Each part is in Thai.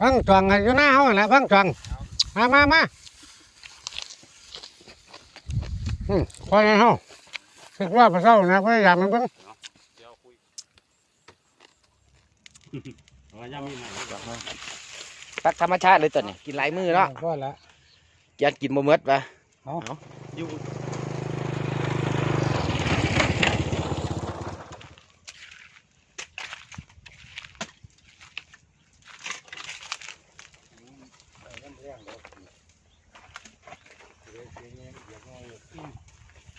พังจวงกันอยู่หน้าเฮาหั่นแหละพังจวงมามามาอืมพอแล้วเฮาคิดว่าพระเจ้านะพยายามมันเบิ่งเดี๋ยวคุยเอาย่ามีใหม่ก่อนตักธรรมชาติเลยตัวนี้กินหลายมือเนาะพอแล้วอยากกินบ่หมดปะเอาอยู่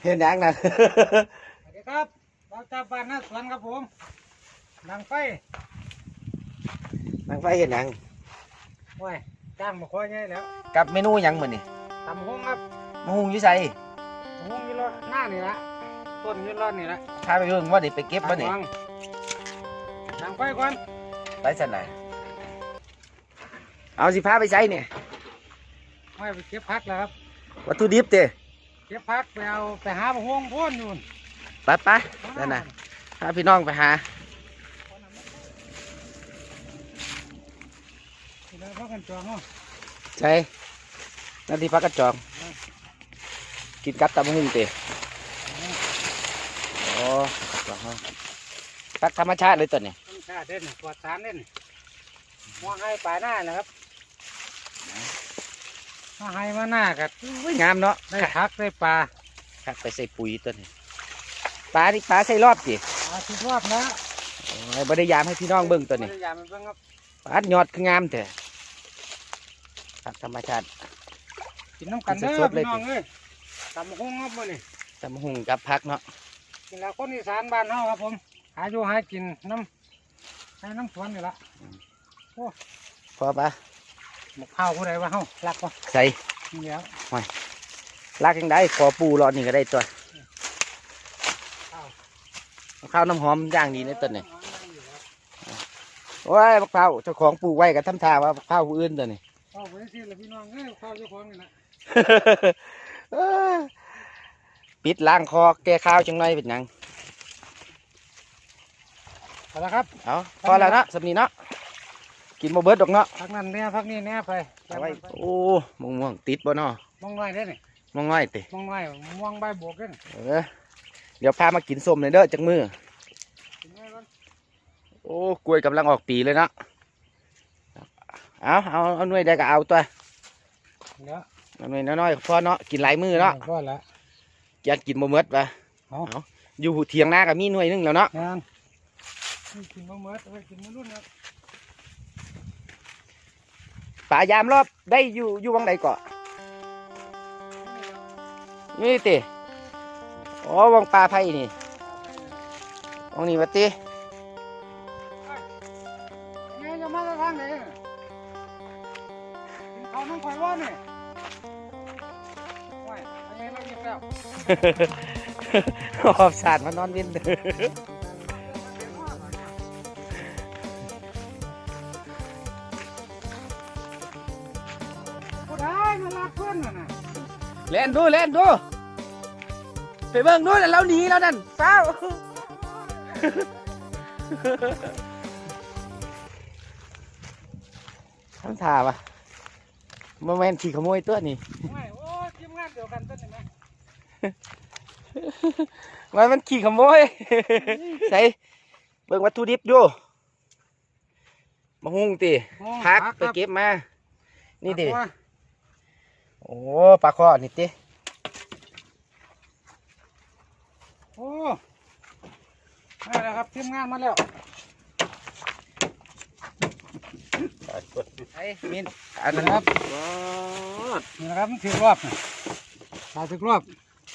เห็นยังนะ สวัสดีครับเราจับบ้านหน้าสวนครับผมดังไฟนางไฟเห็นยังโอ้ยจ้างมาคอยไงแล้วกับเมนูหยังมื้อนี่ตำหงครับมะฮุงอยู่ไสตำหงอยืนรอหน้านี่ละต้นอยืนรอนี่ละพาไปเบิ่งว่าได้ไปเก็บบ่นี่ดังดังไฟก่อนไปสั่นไหนเอาสิพาไปใช้เนี่ยไม่ไปเก็บพักแล้วครับวัตถุดิบเต้เก็บพักไปเอาไปหาหงพ่นอยู่นไปไปนั่นน่ะพาพี่น้องไปหาเดี๋ยวพักกันจองเนาะใช่นั่นที่พักกระจอง กินกับตำบักหุ่งเต้โอ้กระจองเนาะตักธรรมชาติเลยตัวนี้ต้นชาเด่นปวดสารเด่นมองให้ปลายหน้านะครับ มาให้มาหน้ากัอุ้ยงามเนาะได้พักได้ปลาคักไปใส่ปุ๋ยตัวนี้ปลานี่ปลาใส่รอบสิปลาทุกรอบนะโอ้ยบริยามให้พี่น้องเบิ่งตัวนี้พยายามมันเบิ่งครับปลายอดคืองามเถอะผักธรรมชาติกินน้ำกันเด้สอดๆเลยพี่น้องเอ้ยตำหงครับมื้อนี้ตำบักหุ่งกับผักเนาะกินแล้วคนอีสานบ้านเฮาครับผม หาอยู่หากินน้ำให้น้ำสวนนี่ละพอปะ หมกข้าวผู้ใดว่าเฮารักบ่ใส่นี่แล้วลากยังได้ขอปูรอนี่ก็ได้ตัวข้าวเอาข้าวน้ำหอมย่างดีในต้นนี่โอ้ยมะพร้าวเจ้าของปลูกไว้กับทำท่าว่ามะพร้าวผู้อื่นตัวนี้ข้าวไว้สิละพี่น้องเอ้ยข้าวเจ้าของนี่ละปิดล้างคอแก้ข้าวจังหน่อยเป็นหยังเอาละครับ เอาพอแล้วเนาะสำนีเนาะ กินบ่เบิดดอกเนาะพักนั้นแน่พักนี้แน่ไปเอาไว้โอ้ม่วงม่วงๆติดบ่เนาะมองน้อยเด้อนี่ม่วงน้อยติมองน้อยม่วงใบบวกเด้อนี่เออเดี๋ยวพามากินส้มเลยเด้อจังมือกินไว้ก่อนโอ้กล้วยกำลังออกปีเลยเนาะเอาเอาเอาหน่วยได้ก็เอาตัวเดี๋ยวเอาหน่วยน้อยๆพอเนาะกินหลายมือเนาะพอละอยากกินบ่หมดปะเอาอยู่เถียงนาก็มีหน่วยหนึงแล้วเนาะงานนี่กินบ่หมดเอาไว้กินมื้อรุ่นครับ ป่ายามรอบได้อยู่อยู่วังใดเกาะนี่ติอ๋อวังปลาไผ่นี่วังนี้วะติแม่จะมาจากทางไหนน่ะกินข้าวน้ำข่อยว่านี่โอ้ยอันนี้เราหยิบแล้วหอบสาดมานอนเว้นผู้ใด มาลากเพื่อนน่ะนะเล่นดูเล่นดูไปเบิ่งดูนั่นเราหนีแล้วนั่นเฝ้าทำท่าปะโมเมนต์ขี่ขโมยตัวนี่โอ้ยโอ้ยทีมงานเดียวกันต้นนี่ไหมมันมันขี่ขโมยใส่เบิ่งวัตถุดิบดูมะฮุงติพักไปเก็บมา นี่ติปักว่า โอ้ปลาคอนี่ติโอ้มาแล้วครับทีมงานมาแล้วไอ้มินอันนั้นครับนี่นะครับมันถือรอบน่ะมาถือรอบ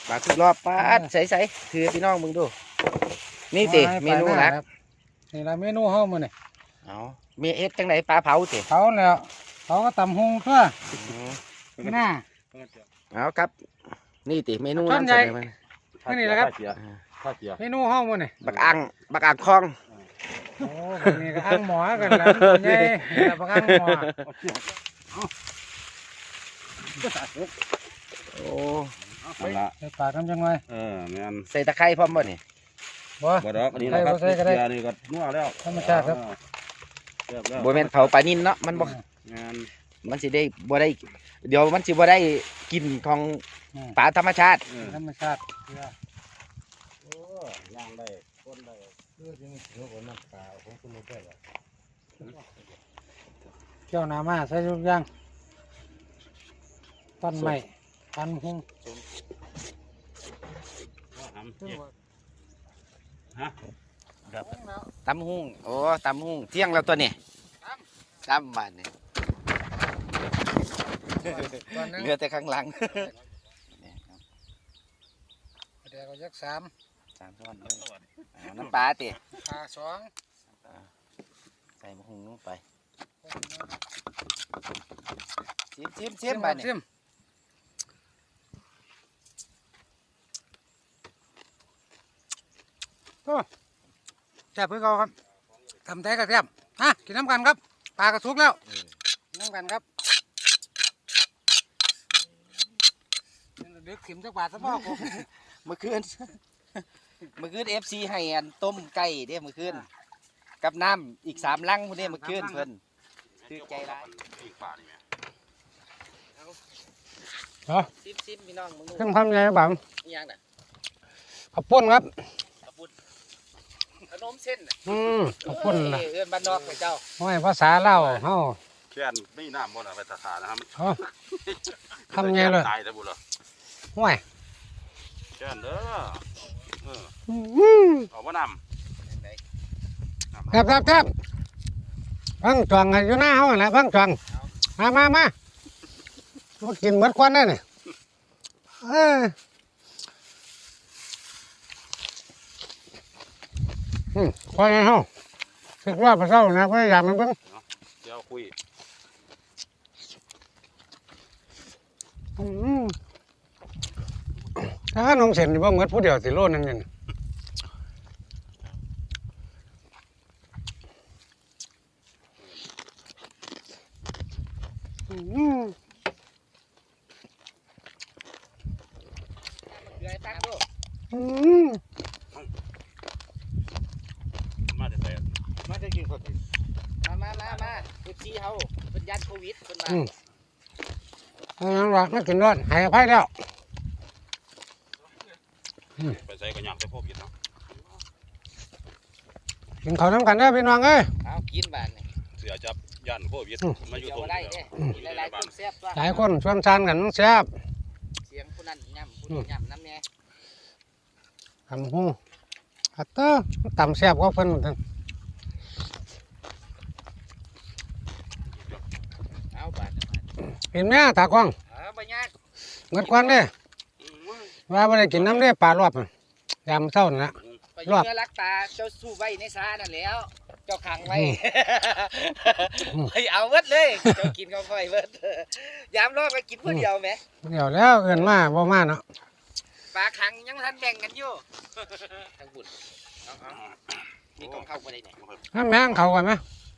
ปลาทุกรอบปลาดใส่ใส่ถือพี่น้องมึงดู นี่ติอาให้เมนูไปหลักครับนี่ละเมนูเฮามื้อนี่เอาเมีเอ็ดจังไหนปลาเผาติเขาแล้วเขาก็ตำหงตัวอืม นี่น่า เอาครับ นี่ติเมนูช้อนใหญ่ำเสมานี่แหละครับข้าวเจียวเมนูเฮามื้อนี่บักอังบักอังคลอง โอ้บักนี่ก็อ้างหมอกันแล้วใหญ่นี่ละบักอ้างหมอโอ้เอาละใส่ปากน้ำจังไงเออแม่นใส่ตะไคร้พร้อมบ่นี่บ่ บ่ดอกอันนี้นะครับใส่บ่ใส่ก็ได้เจียวนี่ก็นัวแล้วธรรมชาติครับเรียบแล้วบ่แม่นเผาปลานินเนาะมันบ่งานมันสิได้บ่ได้ เดี๋ยวมันสิบ่ได้กินของอืมปลาธรรมชาติเออธรรมชาติเชื่อโอ้ย่างได้คนได้เออยังเสือคนน้ำตาของคุณรู้ได้หรอเจ้าหนามาใส่ทุกอย่างต้นไม้ปันหุงว่าทำเจ็บฮะตำหุ่งโอ้ตำหุ่งเที่ยงแล้วตัวนี้ตำบาดนี่ ตอนนึงเหลือแต่ข้างหลังเดี๋ยวก็ยักสามสามช้อนเลยเอาน้ำปลาติปลาสองใส่มะฮุงลงไปชิมชิมชิมบาดนี่ซิมโอ้แซ่บเพื่อเขาครับทำใจกับแซ่บฮะกินน้ำกันครับ ปลากระสุกแล้ว กินน้ำกันครับ เด็กขิมจักบาทสักพ่อผมเมื่อคืน เมื่อคืนเอฟซีให้อันต้มไก่เด้เมื่อคืนกับน้ำอีกสามลังพุ่นเด้เมื่อคืนเพิ่นคือใจร้ายอีกป่านี่แม่เหรอซิมซิมพี่น้องมึงดูเครื่องทำยังไงบ้างอิหยังน่ะข้าวปุ้นครับขบุญขนมเส้นน่ะอืมข้าวปุ้นล่ะเอ้ยเอื้อนบ้านนอกไปเจ้าห้อยภาษาเล่าวเฮา แค่นไม่น้ำบ่น่ะไปตาขานะครับเอาทำไงเลยตายแต่บุญเหรอ ห้อยแค่นเด้อเอออืมเอาบ่น้จังไดำน้ำแทบแทบแทบพังจวงกันอยู่หน้าเฮาแหละพังจวงมามามามากินเบิดควันได้นี่เอ้ยอืมควันให้เฮาคิดว่าพระเจ้านะพยายามมันเบิ่งเดี๋ยวคุยอืม ถ้าน้องเส้นนี่บ่เหมือนผู้เดียวสิโลนึงนี่อืมเดี๋ยวให้ตักดูอืมมาแต่ใส่มาจะกินคนมามามามาคือชี้เฮาเป็นยันโควิดเพิ่นว่าอืมเอาหยังหรอกไม่กินรอดให้อภัยแล้ว ไปใส่ก็ยำแต่พวกกินเนาะกินข้าวน้ำกันเด้อพี่น้องเอ้ย เอากินบาดนี่เสียจับยันโควิดอืม มาอยู่เดี๋ยวตรงบ่ได้นี้เด้กินหลายๆคนแซ่บว่าหลายคนชวนชานกันน้องแซ่บเสียงผู้นั้นย่ำผู้นี้ย่ำน้ำแน่ทำหูอัตเตอร์ต่ำแซ่บก็เพิ่นเหมือนกันเอาบาดเห็นไหมตากล้องเอาบ่ยากเงิดควันเด้อ ว่าไม่ได้กินน้ำเด้อปลารอบน่ะยามเช้านั่นละไปรอบเนื้อรักตาเจ้าสู้ไว้ในซานั่นแหล้ว เจ้าขังไว้อืมอืมไปเอาเบิดเลย เจ้ากินข้าวค่อยเบิดยามรอบก็กินผู้เดียวแหมเดี๋ยวแล้วเอินมาบ่มาเนาะปลาขังยังทันแบ่งกันอยู่ ทั้งบุญเอาเอามีกองเข้าบ่ได้เนี่ยน้ำแม่งเขาก่อนไหม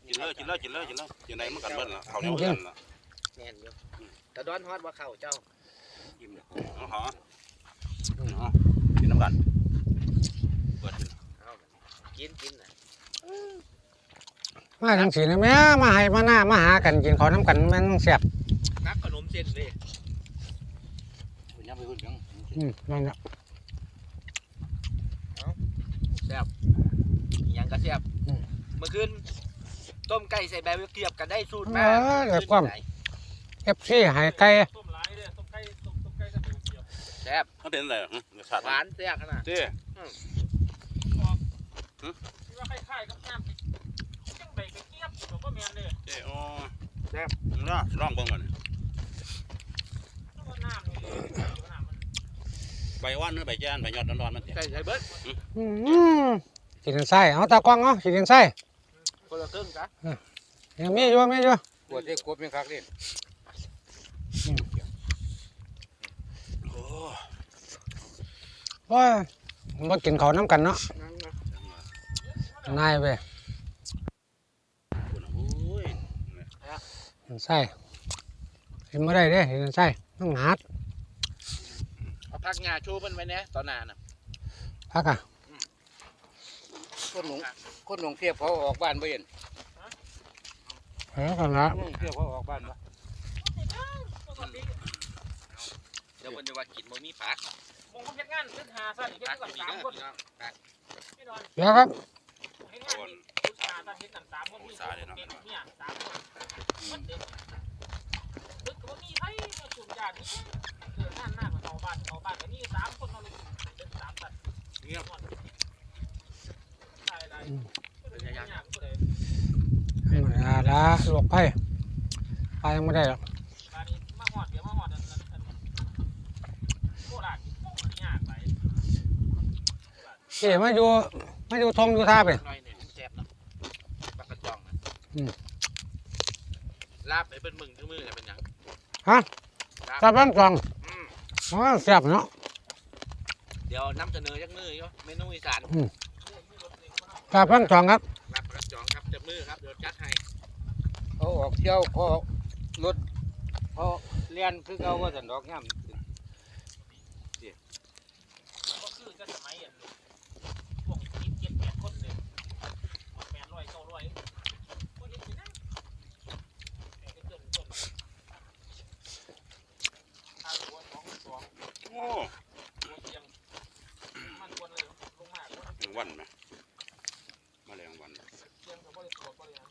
กินเลยกินเลยกินเลยกินเลยกินไหนมันกันเบิ้ลละเขาเหนียวกันละแม่นอยู่แต่ดอนฮอดว่าเข้าเจ้ากินเลยเอาหอเอา กินน้ำกันเปิดกินเอากินกินน่ะมาจังสีนะแม่มาให้มาหน้ามาหากันกินข้าวน้ำกันแม่นแซ่บนักขนมเส้นเลยคุณยังไปคุณยังอืมนั่นน่ะอิหยังก็แซ่บเมื่อคืนต้มไก่ใส่ใบมะเขือกันได้สูตรเอมาอเดี๋ยวความเอฟซีให้ไก่แซ่บมันเป็นอะไรรสชาติหวานแซ่บขนาดเจ้ว่าคล้ายๆกับน้ำจังใบกระเจี๊ยบหรือว่าแมนเลยเจ้อ๋อแซ่บนะลองเบิ่งก่อนว่าน้ำนี่น้ำมันใบว่านหรือใบแจ้นใบยอดร้อนๆมันเจ้ใส่ใส่เบิดอืมกินไส้เอาตากล้องเอาสิกินไส้คนละครึ่งจ้ะยังมีอยู่มีอยู่กวดได้กวดเป็นคักเด่น โอ้ โอ้ยมันบ่กินข้าวน้ำกันเนาะนายไปคุณโอ้ยกินไส้กินไม่ได้เด้กินไส้ต้องหัดเอาพักงาโชว์มันไว้เนี่ยตอนหนาน่ะพักอะคนหลงคนหลงเทียบเขาออกบ้านบ่เห็นเฮ้ยกันละเที่ยวเขาออกบ้านปะปกติเดี๋ยวคนจะว่ากินบ่มีผัก มงคลเฮ็ดงานเฮ็ดหาซะนี่เฮ็ดกันสามคนไม่นอนเดี๋ยวครับเฮ็ดงานนี่ผู้ชายตอนเฮ็ดกันสามคนมีเด็กเนี่ยสามคนมันเด็กดึกก็มีไผมาสูบยานี่เกิดนั่นหน้ามาเข้าบ้านเข้าบ้านก็มีสามคนเอาเลยเด็กสามสัตว์เงียบได้ได้เป็นยากผู้ใดให้มันละละลวกไผ่ไผ่ยังไม่ได้หรอก บานี้มาหอดเดี๋ยวมาหอดอันนั้นอันนั้นโคราชนี่ต้องยากไป เอ๋มาอยู่มาอยู่ทงอยู่ท่าไป หน่อยหนึ่งแซ่บเนาะปลากระจองนะอืม ลาบไปเป็นมึงทั้งมือเลยเป็นหยังฮะลาบตาบ้านกล่องอืมอ๋อแซ่บเนาะ เดี๋ยวน้ำเสนอจากมืออยู่เมนูอีสานตาบ้านกล่องครับลาบปลากระจองครับจากมือครับเดี๋ยวจัดให้เขาออกเที่ยวเขารถเขาเลียนคือเขาว่าสันดอกย่ำ ก็คือจะสมัยอันช่วงยี่สิบเจ็ดแปดคนเลยแปดร้อยเก้าร้อยคนเห็นสินะแต่ก็เกินต้นทางหัวสองสอง โอ้ หัวเตียงมันควรเลยลงมาควร แมงวันไหมแมลงวัน เตียงกับบริสุทธิ์บริหาร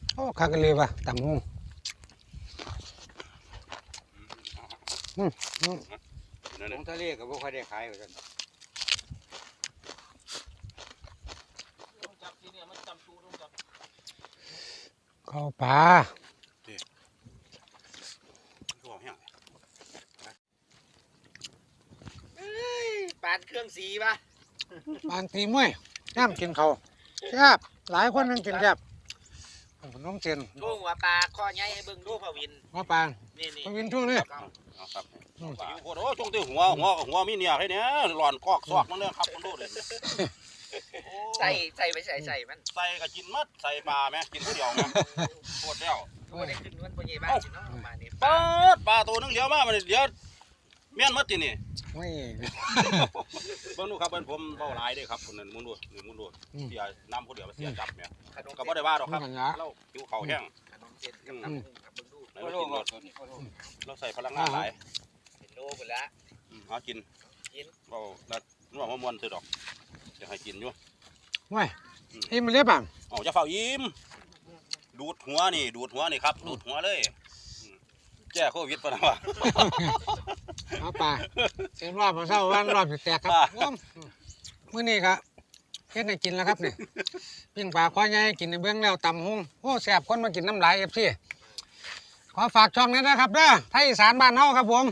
โอ้ คากะเลยว่ะตำหงนั่นลน่ะงทะเลก็บ่ค่อยได้ขายเหมือนกันลงจับทีเนี่ยมันจำชูลงจับเข้าปลาเขาบอกแห้งปานเครื่องสีป่ะบางทีมวยย่ำกินเขาวแซ่บหลายคนนั่งกินแซ่บ ขนมเส้นทุ่งหัวปลาข้อใหญ่ให้เบิ่งดูพะวินว่าปลานี่นี่พวินช่วงนี้เอาครับอยู่โคตรโอ้จงที่หัวหัวหัวมีเนี่ยให้เนี่ยหลอนกอกซอกมันเนี่ยครับคนดูเลยใส่ใส่ไปใส่ใส่มันใส่ก็กินมัดใส่ปลาไหมกินผู้เดียวไหมปวดแล้วบ่ได้ขึ้นวันปัญญาบ้านสิเนาะประมาณนี้ปลาปลาตัวนึงเดียวมามันเดี๋ยว เมียนมัดตินี่ไม่เบิ่งดูครับเบิ่งผมเบาหลายเด้ครับคนนั้นมุนดูนี่มุนดูเสียน้ำผู้เดียวเสียจับเนี่ยขนมก็บ่ได้ว่าหรอกครับกันละเราผิวเขาแห้งขนมเส้นกับน้ำพุงกับเบิ่งดูเรากินรสเราใส่พลังงานหลายเป็นโลหมดละ อืมเอากินกินเราแล้วนัวมามวนซื้อดอกจะให้กินอยู่ไม่อิ่มเรียบอะเอาจะเฝ้ายิ้มดูดหัวนี่ ดูดหัวนี่ครับ ดูดหัวเลยอืม แก้โควิดปะนะวะเอาปลาเส้นรอบมาเศร้าวันรอบอยู่แตกครับปลาผมมื้อนี้ครับเฮ็ดให้กินแล้วครับนี่ปิ้งปลาควายใหญ่กินในเบื้องแล้วตำหุงโอ้แซ่บคนมากินน้ำลายเอฟซีขอฝากช่องนี้นะครับเด้อไทยอีสานบ้านเฮาครับผม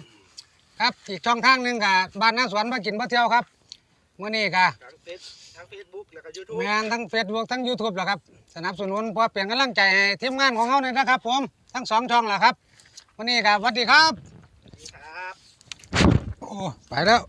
ครับอีกช่องทางหนึงกับบ้านนาสวนมากินมาเที่ยวครับมื้อนี้ก็ทั้งเฟซทั้งเฟซบุ๊กแล้วก็ยูทูบแม่นทั้ง Facebook ทั้ง YouTube แหละครับ สนับสนุนเพื่อเปลี่ยนกำลังใจให้ทีมงานของเฮาเนี่ยนะครับ ผมทั้งสองช่องแหละครับ วันนี้ครับสวัสดีครับ ครับ โอ้ ไปแล้ว